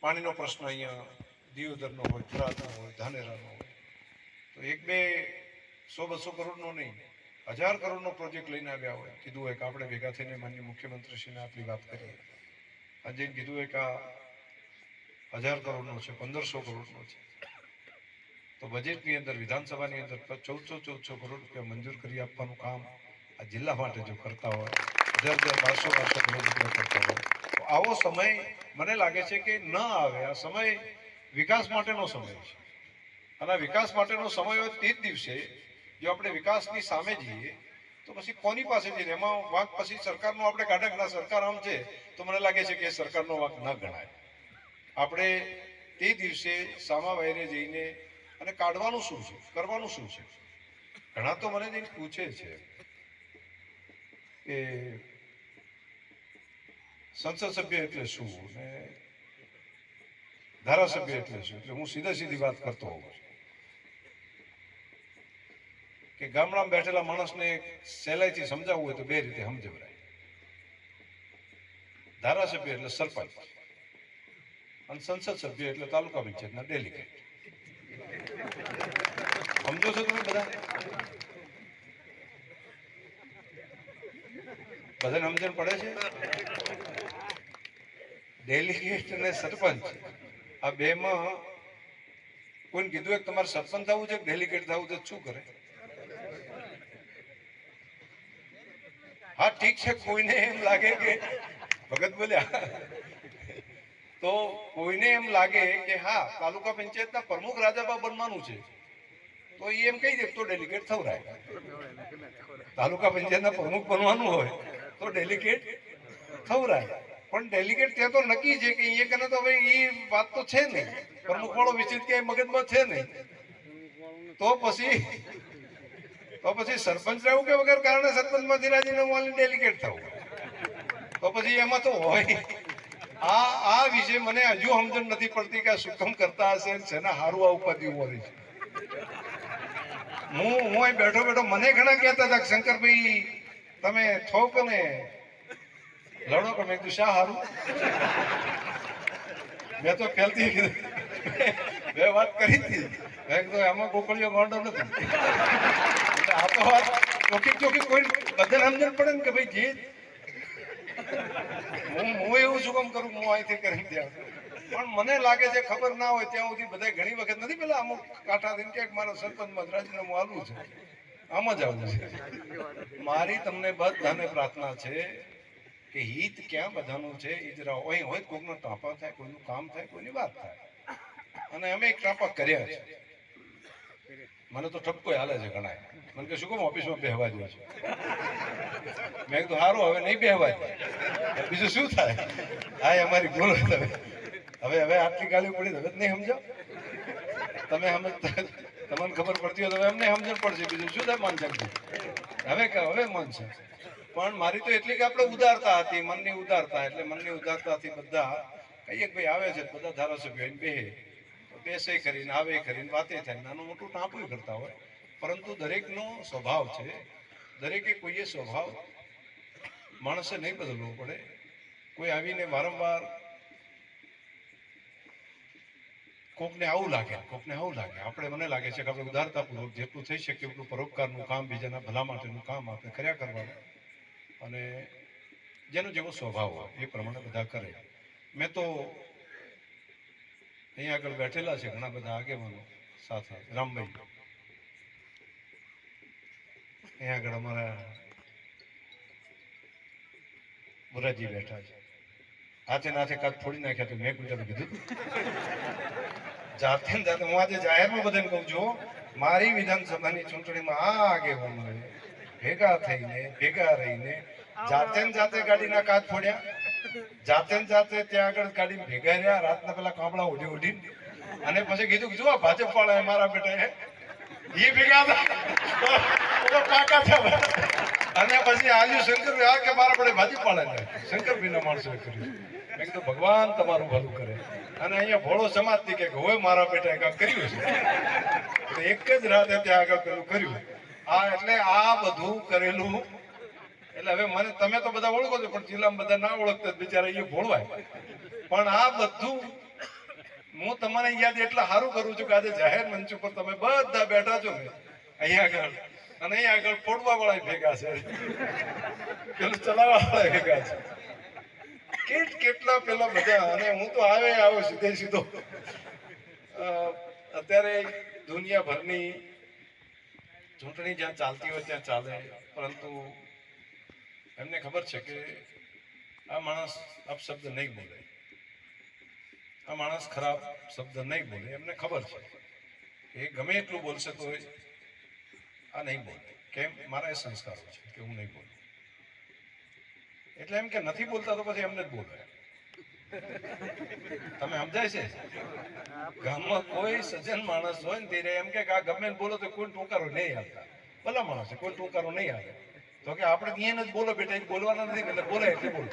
પાણીનો પ્રશ્ન અહીંયા દિયોદરનો હોય થરાદનો હોય, ધાનેરાનો હોય. તો એક બે સો બસો કરોડનો નહીં, હજાર કરોડનો પ્રોજેક્ટ લઈને આવ્યા હોય. કીધું હોય કે આપણે ભેગા થઈને માનનીય મુખ્યમંત્રીશ્રીને આટલી વાત કરીએ. એમ કીધું હોય કે આ હજાર કરોડનો છે, પંદરસો કરોડનો છે. તો બજેટની અંદર, વિધાનસભાની અંદર ચૌદસો ચૌદસો કરોડ રૂપિયા મંજૂર કરી આપવાનું કામ આ જિલ્લા માટે જો કરતા હોય હજાર જર બારસો આવો સમય મને લાગે છે કે ન આવે, આ સમય વિકાસ માટેનો સમય છે. અને વિકાસ માટેનો સમય હોય તે જ દિવસે જો આપણે વિકાસની સામે જઈએ, તો પછી કોની પાસે જઈને? એમાં વાંક પછી સરકારનો આપણે કાઢક ના સરકાર આમ છે, તો મને લાગે છે કે સરકારનો વાંક ન ગણાય. આપણે તે દિવસે સામા વાયરે જઈને અને કાઢવાનું શું છે? કરવાનું શું છે? ઘણા તો મને જઈને પૂછે છે કે સંસદ સભ્ય એટલે શું? ને ધારાસભ્ય એટલે શું? એટલે હું સીધા સીધી વાત કરતો હોઉં છું. કે ગામડામાં બેઠેલા માણસને સહેલાઈથી સમજાવવું હોય તો બે રીતે સમજવરાય ધારાસભ્ય એટલે સરપંચ અને સંસદ સભ્ય એટલે તાલુકા પંચાયતના ડેલિગેટ. સમજો છો તમે બધા? બધાને સમજણ પડે છે? ડેલિગેટ અને સરપંચ આ બેમાં કોઈને કીધું કે તમારે સરપંચ થવું છે કે ડેલિગેટ થવું છે શું કરે? હા, ઠીક છે, કોઈને એમ લાગે કે ભગત બોલ્યા. તો કોઈને એમ લાગે કે હા, તાલુકા પંચાયતના પ્રમુખ રાજાબા બનવાનું છે. તો એ એમ કહી દે તો ડેલિગેટ થવરાય. તાલુકા પંચાયતના પ્રમુખ બનવાનું હોય તો ડેલિગેટ થવરાય. પણ ડેલિગેટ ત્યાં તો નક્કી છે કે એ કને તો હવે એ વાત તો છે નહીં. પ્રમુખ વાળો વિચિત કે મગજમાં છે નહીં. તો પછી તો પછી સરપંચ રહેવું કે વગર કારણે સરપંચમાંથી રાજીનામું આલીને ડેલિગેટ થવું તો પછી એમાં તો હોય. આ આ વિશે મને હજુ સમજણ નથી પડતી કે શું કામ કરતા હશે શેના હારું આ ઉપાધિ હોય છે. હું હું બેઠો બેઠો મને ઘણા કહેતા હતા શંકરભાઈ, તમે થોક ને લડો કે મેં કીધું, શા હારું? મેં તો પહેલથી કીધું બે વાત કરી હતી. મેં કીધું, એમાં ગોકળીઓ ગોંડો નથી. આ તો વાત ચોખી ચોખી કોઈ બધાને સમજણ પડે ને કે ભાઈ જે હું હું એવું શું કામ કરું? હું અહીંથી કરી ત્યાં પણ મને લાગે છે, ખબર ના હોય ત્યાં સુધી બધા ઘણી વખત નથી, પેલા અમુક કાંઠા થઈને કે મારા સરપંચમાં રાજીનામું આવું છે. આમ જ આવું છે. મારી તમને બધાને પ્રાર્થના છે કે હિત ક્યાં બધાનું છે? એ જરા અહીં હોય કોઈકનો ટાંપા થાય, કોઈનું કામ થાય, કોઈની વાત થાય. અને અમે એક ટાંપા કર્યા છે. મને તો ઠપકો હાલે છે ઘણા મને કે શું કહું ઓફિસમાં બેહવા દો છો? મેં કીધું સારું હવે નહીં બેહવા દે બીજું શું થાય? હા અમારી ભૂલ તમે. હવે હવે આટલી ગાલી પડી હવે જ નહીં સમજો? તમે સમજતા તમને ખબર પડતી હોય તો અમને સમજણ પડશે. બીજું શું થાય માનસકજી હવે હવે મન છે પણ મારી તો એટલી કે આપણે ઉદારતા હતી, મનની ઉદારતા, એટલે મનની ઉદારતાથી બધા કહીએ કે ભાઈ આવે છે, બધા ધારાસભ્યો એમ તો બેસે કરીને, આવે કરીને, વાતે થાય. નાનું મોટું ટાંપું કરતા હોય. પરંતુ દરેકનો સ્વભાવ છે, દરેકે કોઈએ સ્વભાવ માણસે નહીં બદલવો પડે. કોઈ આવીને વારંવાર કોકને આવું લાગે, કોકને આવું લાગે. આપણે મને લાગે છે કે આપણે ઉદારતાપૂર્વક જેટલું થઈ શકે એટલું પરોપકારનું કામ, બીજાના ભલા માટેનું કામ આપણે કર્યા કરવાનું. અને જેનો જેવો સ્વભાવ હોય, એ પ્રમાણે બધા કરે. મેં તો અહીંયા આગળ બેઠેલા છે, ઘણા બધા આગેવાનો સાથે, રામભાઈ. અહીંયા આગળ અમારા મુરાજી બેઠા છે. હાથે નાથે કાચ ફોડી નાખ્યા તો મેં ગુજરાત કીધું જાતે જાતે હું આજે જાહેરમાં બધાને કહું છું, મારી વિધાનસભાની ચૂંટણીમાં આ આગેવાનોએ ભેગા થઈને, ભેગા રહીને જાતે ને જાતે ગાડીના કાચ ફોડ્યા. જાતે ને જાતે ત્યાં આગળ ગાડી ભેગા રહ્યા, રાતના પેલા કાંબળા ઉડી ઉડી અને પછી કીધું કીધું આ ભાજપ વાળા મારા બેટા એ ભેગા હતા કાકા થયા અને પછી આજુ શંકર આ કે મારા પડે ભાજપ વાળા શંકરભાઈના માણસો કર્યું મેં કીધું, ભગવાન તમારું ભલું કરે. અને અહીંયા ભોળો સમાજ કે, હવે મારા બેટા કામ કર્યું છે. એક જ રાતે ત્યાં આગળ પેલું કર્યું. આ એટલે આ બધું કરેલું. એટલે હવે મને, તમે તો બધા ઓળખો છો, પણ જિલ્લામાં બધા ના ઓળખતા બિચારા એ ભોળવાય. પણ આ બધું હું તમારે યાદ એટલા સારું કરું છું કે આજે જાહેર મંચ ઉપર તમે બધા બેઠા છો ને, અહીંયા આગળ. અને અહીંયા આગળ ફોડવા વાળા ભેગા છે. પેલું ચલાવવા વાળા ભેગા છે. કેટ કેટલા પેલા બધા, અને હું તો આવે આવો સીધે સીધો. અત્યારે દુનિયાભરની ચૂંટણી જ્યાં ચાલતી હોય ત્યાં ચાલે, પરંતુ એમને ખબર છે કે આ માણસ અપશબ્દ નહીં બોલે. આ માણસ ખરાબ શબ્દ નહીં બોલે, એમને ખબર છે. એ ગમે એટલું બોલશે તો આ નહીં બોલે. કેમ? મારા એ સંસ્કારો છે કે હું નહીં બોલું. એટલે એમ કે નથી બોલતા તો પછી એમને જ બોલે તમે સમજાય છે? ગામમાં કોઈ સજ્જન માણસ હોય ને ત્યારે એમ કે આ ગમે બોલો તો કોઈ ટૂંકારો નહીં આવતા ભલા માણસ કોઈ ટૂંકારો નહીં આવે. તો કે આપણે ત્યાં જ બોલો બેટા બોલવાના નથી એટલે બોલે એટલે બોલો.